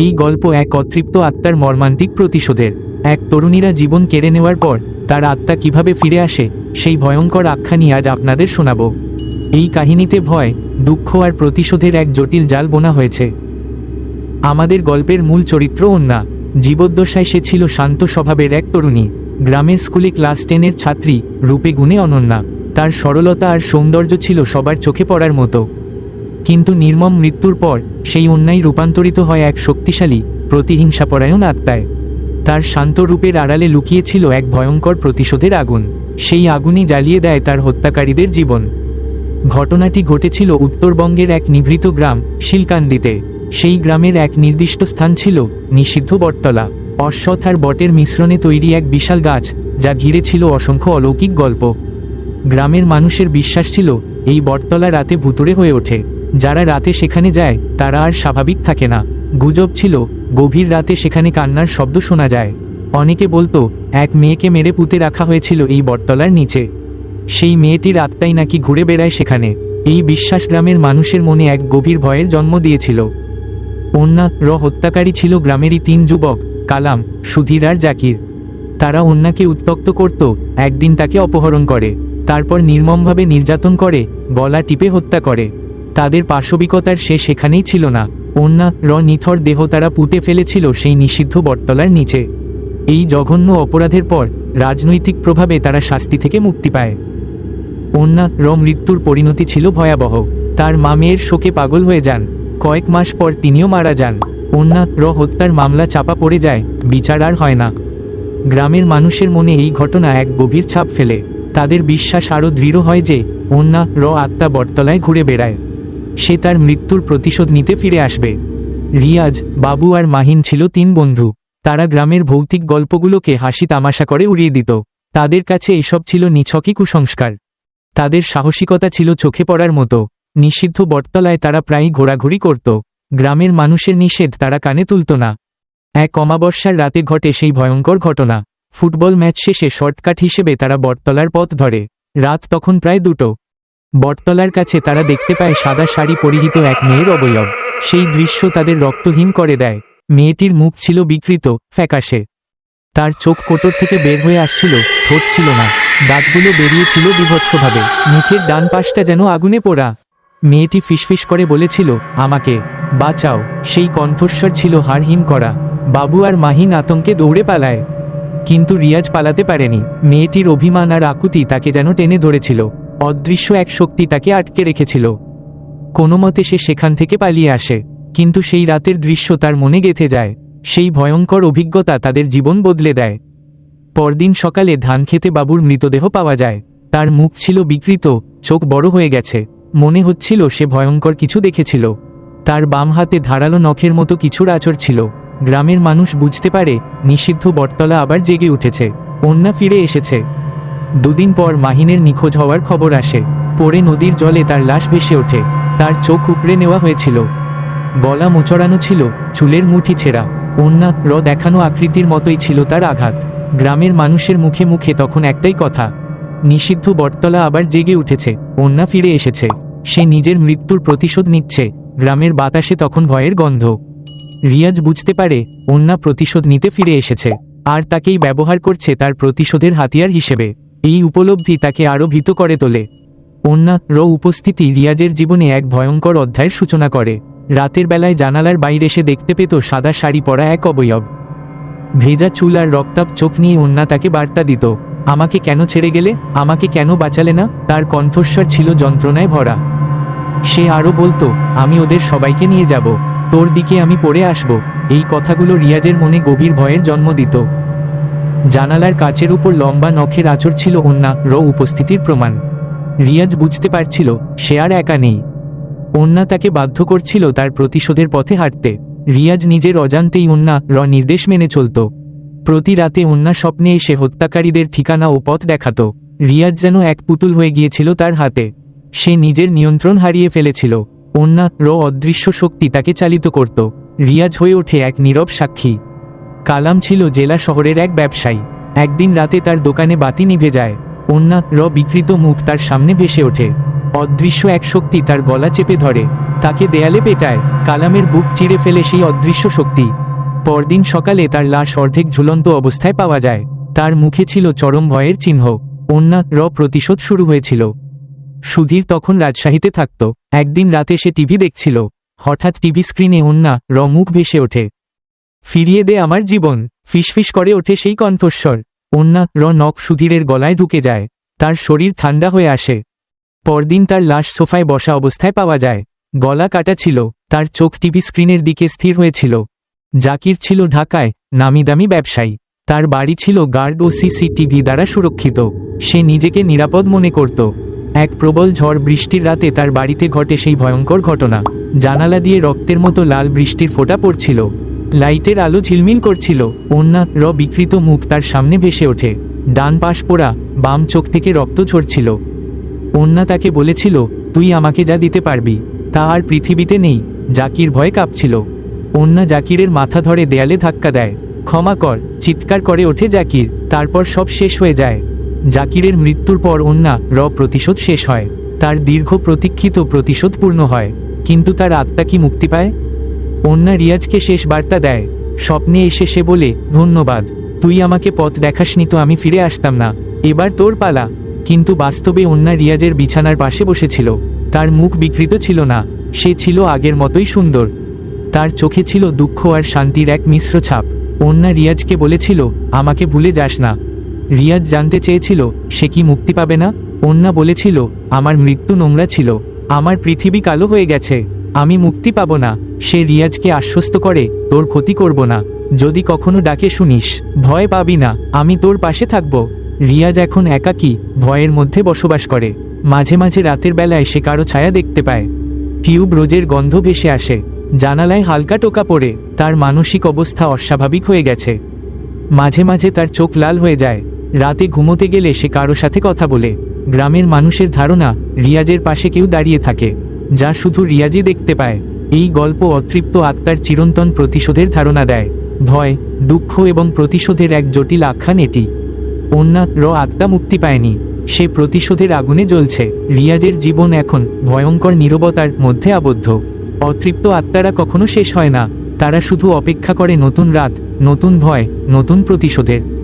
এই গল্প এক অতৃপ্ত আত্মার মর্মান্তিক প্রতিশোধের। এক তরুণীরা জীবন কেড়ে নেওয়ার পর তার আত্মা কীভাবে ফিরে আসে, সেই ভয়ঙ্কর আখ্যানই আজ আপনাদের শোনাব। এই কাহিনীতে ভয়, দুঃখ আর প্রতিশোধের এক জটিল জাল বোনা হয়েছে। আমাদের গল্পের মূল চরিত্র অন্যা জীবদ্দশায় সে ছিল শান্ত স্বভাবের এক তরুণী। গ্রামের স্কুলে ক্লাস টেনের ছাত্রী রূপে গুণে অনন্যা। তার সরলতা আর সৌন্দর্য ছিল সবার চোখে পড়ার মতো। কিন্তু নির্মম মৃত্যুর পর সেই অন্যায় রূপান্তরিত হয় এক শক্তিশালী প্রতিহিংসাপরায়ণ আত্মায়। তার শান্ত রূপের আড়ালে লুকিয়েছিল এক ভয়ঙ্কর প্রতিশোধের আগুন। সেই আগুনই জ্বালিয়ে দেয় তার হত্যাকারীদের জীবন। ঘটনাটি ঘটেছিল উত্তরবঙ্গের এক নিভৃত গ্রাম, শিলকান্দিতে। সেই গ্রামের এক নির্দিষ্ট স্থান ছিল নিষিদ্ধ বটতলা। অশ্বথ আর বটের মিশ্রণে তৈরি এক বিশাল গাছ, যা ঘিরে ছিল অসংখ্য অলৌকিক গল্প। গ্রামের মানুষের বিশ্বাস ছিল, এই বটতলা রাতে ভুতুড়ে হয়ে ওঠে। যারা রাতে সেখানে যায়, তারা আর স্বাভাবিক থাকে না। গুজব ছিল, গভীর রাতে সেখানে কান্নার শব্দ শোনা যায়। অনেকে বলতো, এক মেয়েকে মেরে পুঁতে রাখা হয়েছিল এই বটতলার নিচে। সেই মেয়েটির আত্মাই নাকি ঘুরে বেড়ায় সেখানে। এই বিশ্বাস গ্রামের মানুষের মনে এক গভীর ভয়ের জন্ম দিয়েছিল। অন্যা, র হত্যাকারী ছিল গ্রামেরই তিন যুবক, কালাম, সুধীর আর জাকির। তারা অন্যাকে উত্তক্ত করত, একদিন তাকে অপহরণ করে। তারপর নির্মমভাবে নির্যাতন করে, গলা টিপে হত্যা করে। তাদের পাশবিকতার সে সেখানেই ছিল না। অন্যা র নিথর দেহ তারা পুঁতে ফেলেছিল সেই নিষিদ্ধ বটতলার নিচে। এই জঘন্য অপরাধের পর রাজনৈতিক প্রভাবে তারা শাস্তি থেকে মুক্তি পায়। অন্যা র মৃত্যুর পরিণতি ছিল ভয়াবহ। তার মা মেয়ের শোকে পাগল হয়ে যান। কয়েক মাস পর তিনিও মারা যান। অন্যা র হত্যার মামলা চাপা পড়ে যায়, বিচার আর হয় না। গ্রামের মানুষের মনে এই ঘটনা এক গভীর ছাপ ফেলে। তাদের বিশ্বাস আরও দৃঢ় হয় যে অন্যা র আত্মা বটতলায় ঘুরে বেড়ায়। সে তার মৃত্যুর প্রতিশোধ নিতে ফিরে আসবে। রিয়াজ, বাবু আর মাহিন ছিল তিন বন্ধু। তারা গ্রামের ভৌতিক গল্পগুলোকে হাসি তামাশা করে উড়িয়ে দিত। তাদের কাছে এসব ছিল নিছকই কুসংস্কার। তাদের সাহসিকতা ছিল চোখে পড়ার মতো। নিষিদ্ধ বটতলায় তারা প্রায়ই ঘোরাঘুরি করত। গ্রামের মানুষের নিষেধ তারা কানে তুলত না। এক অমাবস্যার রাতে ঘটে সেই ভয়ঙ্কর ঘটনা। ফুটবল ম্যাচ শেষে শর্টকাট হিসেবে তারা বটতলার পথ ধরে। রাত তখন প্রায় দুটো। বটতলার কাছে তারা দেখতে পায় সাদা শাড়ি পরিহিত এক মেয়ের অবয়ব। সেই দৃশ্য তাদের রক্তহীন করে দেয়। মেয়েটির মুখ ছিল বিকৃত, ফ্যাকাশে। তার চোখ কোটর থেকে বের হয়ে আসছিল, ঠোঁট ছিল না। দাঁতগুলো বেরিয়েছিল বিভৎসভাবে। মুখের ডান পাশটা যেন আগুনে পোড়া। মেয়েটি ফিসফিস করে বলেছিল, আমাকে বাঁচাও। সেই কণ্ঠস্বর ছিল হারহিম করা। বাবু আর মাহিন আতঙ্কে দৌড়ে পালায়। কিন্তু রিয়াজ পালাতে পারেনি। মেয়েটির অভিমান আর আকুতি তাকে যেন টেনে ধরেছিল। অদৃশ্য এক শক্তি তাকে আটকে রেখেছিল। কোনো মতে সে সেখান থেকে পালিয়ে আসে, কিন্তু সেই রাতের দৃশ্য তার মনে গেঁথে যায়, সেই ভয়ঙ্কর অভিজ্ঞতা তাদের জীবন বদলে দেয়। পরদিন সকালে ধান খেতে বাবুর মৃতদেহ পাওয়া যায়, তার মুখ ছিল বিকৃত, চোখ বড় হয়ে গেছে, মনে হচ্ছিল সে ভয়ঙ্কর কিছু দেখেছিল। তার বাম হাতে ধারালো নখের মতো কিছুর আচর ছিল, গ্রামের মানুষ বুঝতে পারে নিষিদ্ধ বটতলা আবার জেগে উঠেছে, অন্যা ফিরে এসেছে। দুদিন পর মাহিনের নিখোঁজ হওয়ার খবর আসে। পরে নদীর জলে তার লাশ ভেসে ওঠে। তার চোখ উপড়ে নেওয়া হয়েছিল। গলা মোচড়ানো ছিল, চুলের মুঠি ছেঁড়া। অন্যা র দেখানো আকৃতির মতোই ছিল তার আঘাত। গ্রামের মানুষের মুখে মুখে তখন একটাই কথা। নিষিদ্ধ বটতলা আবার জেগে উঠেছে অন্যা ফিরে এসেছে। সে নিজের মৃত্যুর প্রতিশোধ নিচ্ছে। গ্রামের বাতাসে তখন ভয়ের গন্ধ। রিয়াজ বুঝতে পারে অন্যা প্রতিশোধ নিতে ফিরে এসেছে। আর তাকেই ব্যবহার করছে তার প্রতিশোধের হাতিয়ার হিসেবে। এই উপলব্ধি তাকে আরও ভীত করে তোলে। অন্যা, র উপস্থিতি রিয়াজের জীবনে এক ভয়ঙ্কর অধ্যায়ের সূচনা করে। রাতের বেলায় জানালার বাইরে এসে দেখতে পেত সাদা শাড়ি পরা এক অবয়ব। ভেজা চুল আর রক্তাপ চোখ নিয়ে অন্যা তাকে বার্তা দিত, আমাকে কেন ছেড়ে গেলে? আমাকে কেন বাঁচালে না? তার কণ্ঠস্বর ছিল যন্ত্রণায় ভরা। সে আরও বলতো, আমি ওদের সবাইকে নিয়ে যাব। তোর দিকে আমি পড়ে আসব। এই কথাগুলো রিয়াজের মনে গভীর ভয়ের জন্ম দিত। জানালার কাচের উপর লম্বা নখের আচর ছিল অন্যা র উপস্থিতির প্রমাণ। রিয়াজ বুঝতে পারছিল, সে আর একা নেই। অন্যা তাকে বাধ্য করছিল তার প্রতিশোধের পথে হাঁটতে। রিয়াজ নিজের অজান্তেই অন্যা র নির্দেশ মেনে চলত। প্রতি রাতে অন্যা স্বপ্নে এসে হত্যাকারীদের ঠিকানা ও পথ দেখাত। রিয়াজ যেন এক পুতুল হয়ে গিয়েছিল তার হাতে। সে নিজের নিয়ন্ত্রণ হারিয়ে ফেলেছিল। অন্যা র অদৃশ্য শক্তি তাকে চালিত করত। রিয়াজ হয়ে ওঠে এক নীরব সাক্ষী। কালাম ছিল জেলা শহরের এক ব্যবসায়ী। একদিন রাতে তার দোকানে বাতি নিভে যায়। অন্যা র বিকৃত মুখ তার সামনে ভেসে ওঠে। অদৃশ্য এক শক্তি তার গলা চেপে ধরে। তাকে দেয়ালে পেটায়। কালামের বুক চিড়ে ফেলে সেই অদৃশ্য শক্তি। পরদিন সকালে তার লাশ অর্ধেক ঝুলন্ত অবস্থায় পাওয়া যায়। তার মুখে ছিল চরম ভয়ের চিহ্ন। অন্যা র প্রতিশোধ শুরু হয়েছিল। সুধীর তখন রাজশাহীতে থাকত। একদিন রাতে সে টিভি দেখছিল। হঠাৎ টিভি স্ক্রিনে অন্যা র মুখ ভেসে ওঠে। ফিরিয়ে দে আমার জীবন। ফিসফিস করে ওঠে সেই কণ্ঠস্বর। অন্যা র নখ সুধীরের গলায় ঢুকে যায়। তার শরীর ঠান্ডা হয়ে আসে। পরদিন তার লাশ সোফায় বসা অবস্থায় পাওয়া যায়। গলা কাটা ছিল। তার চোখ টিভি স্ক্রিনের দিকে স্থির হয়েছিল। জাকির ছিল ঢাকায়, নামিদামি ব্যবসায়ী। তার বাড়ি ছিল গার্ড ও সিসিটিভি দ্বারা সুরক্ষিত। সে নিজেকে নিরাপদ মনে করত। এক প্রবল ঝড় বৃষ্টির রাতে তার বাড়িতে ঘটে সেই ভয়ঙ্কর ঘটনা। জানালা দিয়ে রক্তের মতো লাল বৃষ্টির ফোঁটা পড়ছিল। লাইটের আলো ঝিলমিল করছিল। অন্যা র বিকৃত মুখ তার সামনে ভেসে ওঠে। ডান পাশ পোড়া বাম চোখ থেকে রক্ত ঝরছিল। অন্যা তাকে বলেছিল, তুই আমাকে যা দিতে পারবি, তা আর পৃথিবীতে নেই। জাকির ভয়ে কাঁপছিল। অন্যা জাকিরের মাথা ধরে দেয়ালে ধাক্কা দেয়। ক্ষমা কর, চিৎকার করে ওঠে জাকির। তারপর সব শেষ হয়ে যায়। জাকিরের মৃত্যুর পর অন্যা র প্রতিশোধ শেষ হয়। তার দীর্ঘ প্রতীক্ষিত প্রতিশোধ পূর্ণ হয়। কিন্তু তার আত্মা কি মুক্তি পায়? অন্যা রিয়াজকে শেষ বার্তা দেয়। স্বপ্নে এসে সে বলে, ধন্যবাদ। তুই আমাকে পথ দেখাসনি তো আমি ফিরে আসতাম না। এবার তোর পালা। কিন্তু বাস্তবে অন্যা রিয়াজের বিছানার পাশে বসেছিল। তার মুখ বিকৃত ছিল না। সে ছিল আগের মতোই সুন্দর। তার চোখে ছিল দুঃখ আর শান্তির এক মিশ্র ছাপ। অন্যা রিয়াজকে বলেছিল, আমাকে ভুলে যাস না। রিয়াজ জানতে চেয়েছিল, সে কি মুক্তি পাবে না? অন্যা বলেছিল, আমার মৃত্যু নোংরা ছিল। আমার পৃথিবী কালো হয়ে গেছে। আমি মুক্তি পাব না। সে রিয়াজকে আশ্বস্ত করে, তোর ক্ষতি করব না। যদি কখনো ডাকে শুনিস, ভয় পাবি না। আমি তোর পাশে থাকব। রিয়াজ এখন একাকী, ভয়ের মধ্যে বসবাস করে। মাঝে মাঝে রাতের বেলায় সে কারও ছায়া দেখতে পায়। টিউব রোজের গন্ধ ভেসে আসে। জানালায় হালকা টোকা পড়ে। তার মানসিক অবস্থা অস্বাভাবিক হয়ে গেছে। মাঝে মাঝে তার চোখ লাল হয়ে যায়। রাতে ঘুমোতে গেলে সে কারও সাথে কথা বলে। গ্রামের মানুষের ধারণা, রিয়াজের পাশে কেউ দাঁড়িয়ে থাকে। যা শুধু রিয়াজই দেখতে পায়। এই গল্প অতৃপ্ত আত্মার চিরন্তন প্রতিশোধের ধারণা দেয়। ভয়, দুঃখ এবং প্রতিশোধের এক জটিল আখ্যান এটি। অন্যা, র আত্মা মুক্তি পায়নি। সে প্রতিশোধের আগুনে জ্বলছে। রিয়াজের জীবন এখন ভয়ঙ্কর নীরবতার মধ্যে আবদ্ধ। অতৃপ্ত আত্মারা কখনো শেষ হয় না। তারা শুধু অপেক্ষা করে নতুন রাত, নতুন ভয়, নতুন প্রতিশোধের।